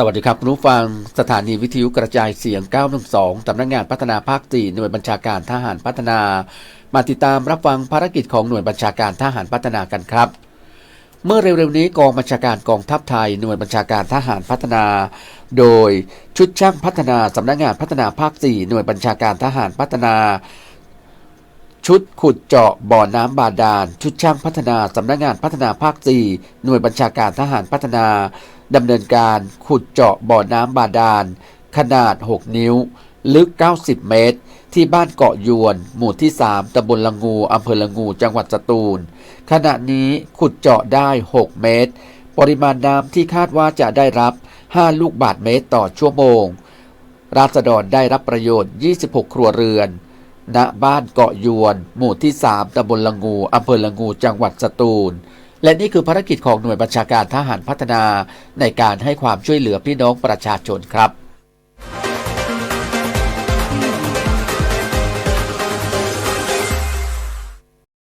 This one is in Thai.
สวัสดีครับคุณผู้ฟังสถานีวิทยุกระจายเสียง 912สำนักงานพัฒนาภาค4หน่วยบัญชาการทหารพัฒนา มาติดตามรับฟังภารกิจของหน่วยบัญชาการทหารพัฒนากันครับ เมื่อเร็วๆนี้กองบัญชาการกองทัพไทย หน่วยบัญชาการทหารพัฒนา โดยชุดช่างพัฒนาสำนักงานพัฒนาภาค4หน่วยบัญชาการทหารพัฒนา ชุดขุดเจาะบ่อน้ำบาดาล ชุดช่างพัฒนาสำนักงานพัฒนาภาค 4 หน่วยบัญชาการทหารพัฒนาดำเนินการขุดเจาะบ่อน้ำบาดาล ขนาด 6 นิ้ว ลึก 90 เมตร ที่บ้านเกาะยวน หมู่ที่ 3ตำบลละงูอำเภอละงู จังหวัดสตูล ขณะนี้ขุดเจาะได้ 6 เมตร ปริมาณน้ำที่คาดว่าจะได้รับ 5 ลูกบาทเมตรต่อชั่วโมง ราษฎรได้รับประโยชน์ 26 ครัวเรือน ณบ้านเกาะยวน หมู่ที่ 3ตำบลละงูอำเภอละงู จังหวัดสตูล และนี่คือภารกิจของหน่วยบัญชาการทหารพัฒนาในการให้ความช่วยเหลือพี่น้องประชาชนครับ